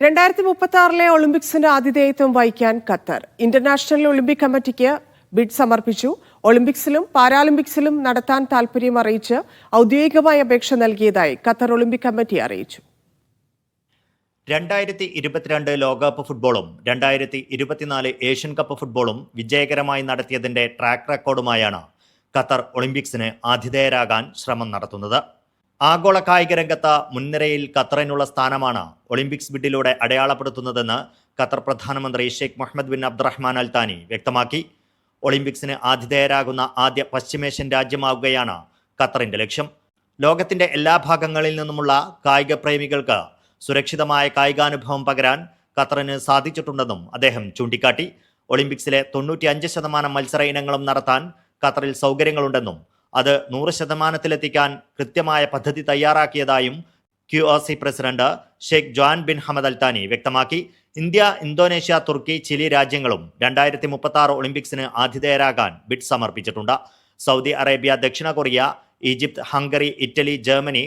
രണ്ടായിരത്തി മുപ്പത്തി ആറിലെ ഒളിമ്പിക്സിന്റെ ആതിഥേയത്വം വഹിക്കാൻ ഖത്തർ. ഇന്റർനാഷണൽ ഒളിമ്പിക് കമ്മിറ്റിക്ക് ബിഡ് സമർപ്പിച്ചു. ഒളിമ്പിക്സിലും പാരാലിമ്പിക്സിലും നടത്താൻ താൽപര്യം അറിയിച്ച് ഔദ്യോഗികമായ അപേക്ഷ നൽകിയതായി ഖത്തർ ഒളിമ്പിക് കമ്മിറ്റി അറിയിച്ചു. രണ്ടായിരത്തി ഇരുപത്തിരണ്ട് ലോകകപ്പ് ഫുട്ബോളും രണ്ടായിരത്തി ഇരുപത്തിനാല് ഏഷ്യൻ കപ്പ് ഫുട്ബോളും വിജയകരമായി നടത്തിയതിന്റെ ട്രാക്ക് റെക്കോർഡുമായാണ് ഖത്തർ ഒളിമ്പിക്സിന് ആതിഥേയരാകാൻ ശ്രമം നടത്തുന്നത്. ആഗോള കായിക രംഗത്ത് മുൻനിരയിൽ ഖത്തറിനുള്ള സ്ഥാനമാണ് ഒളിമ്പിക്സ് ബിഡിലൂടെ അടയാളപ്പെടുത്തുന്നതെന്ന് ഖത്തർ പ്രധാനമന്ത്രി Sheikh Mohammed bin Abdulrahman Al Thani വ്യക്തമാക്കി. ഒളിമ്പിക്സിന് ആതിഥേയരാകുന്ന ആദ്യ പശ്ചിമേഷ്യൻ രാജ്യമാവുകയാണ് ഖത്തറിന്റെ ലക്ഷ്യം. ലോകത്തിന്റെ എല്ലാ ഭാഗങ്ങളിൽ നിന്നുമുള്ള കായിക പ്രേമികൾക്ക് സുരക്ഷിതമായ കായികാനുഭവം പകരാൻ ഖത്തറിന് സാധിച്ചിട്ടുണ്ടെന്നും അദ്ദേഹം ചൂണ്ടിക്കാട്ടി. ഒളിമ്പിക്സിലെ തൊണ്ണൂറ്റിയഞ്ച് ശതമാനം മത്സര ഇനങ്ങളും നടത്താൻ ഖത്തറിൽ സൗകര്യങ്ങളുണ്ടെന്നും അത് നൂറ് ശതമാനത്തിലെത്തിക്കാൻ കൃത്യമായ പദ്ധതി തയ്യാറാക്കിയതായും Q R C president Sheikh Joaan bin Hamad Al Thani വ്യക്തമാക്കി. ഇന്ത്യ ഇന്തോനേഷ്യ തുർക്കി ചിലി രാജ്യങ്ങളും രണ്ടായിരത്തി മുപ്പത്തി ആറ് ഒളിമ്പിക്സിന് ആതിഥേയരാകാൻ ബിഡ് സമർപ്പിച്ചിട്ടുണ്ട്. സൗദി അറേബ്യ ദക്ഷിണ Korea Egypt Hungary Italy Germany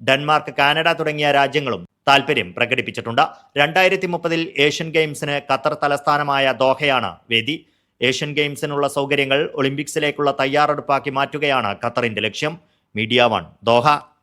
Denmark Canada തുടങ്ങിയ രാജ്യങ്ങളും താൽപര്യം പ്രകടിപ്പിച്ചിട്ടുണ്ട്. രണ്ടായിരത്തി മുപ്പതിൽ ഏഷ്യൻ ഗെയിംസിന് ഖത്തർ തലസ്ഥാനമായ ദോഹയാണ് വേദി. ഏഷ്യൻ ഗെയിംസിനുള്ള സൗകര്യങ്ങൾ ഒളിമ്പിക്സിലേക്കുള്ള തയ്യാറെടുപ്പാക്കി മാറ്റുകയാണ് ഖത്തറിന്റെ ലക്ഷ്യം. Media One Doha.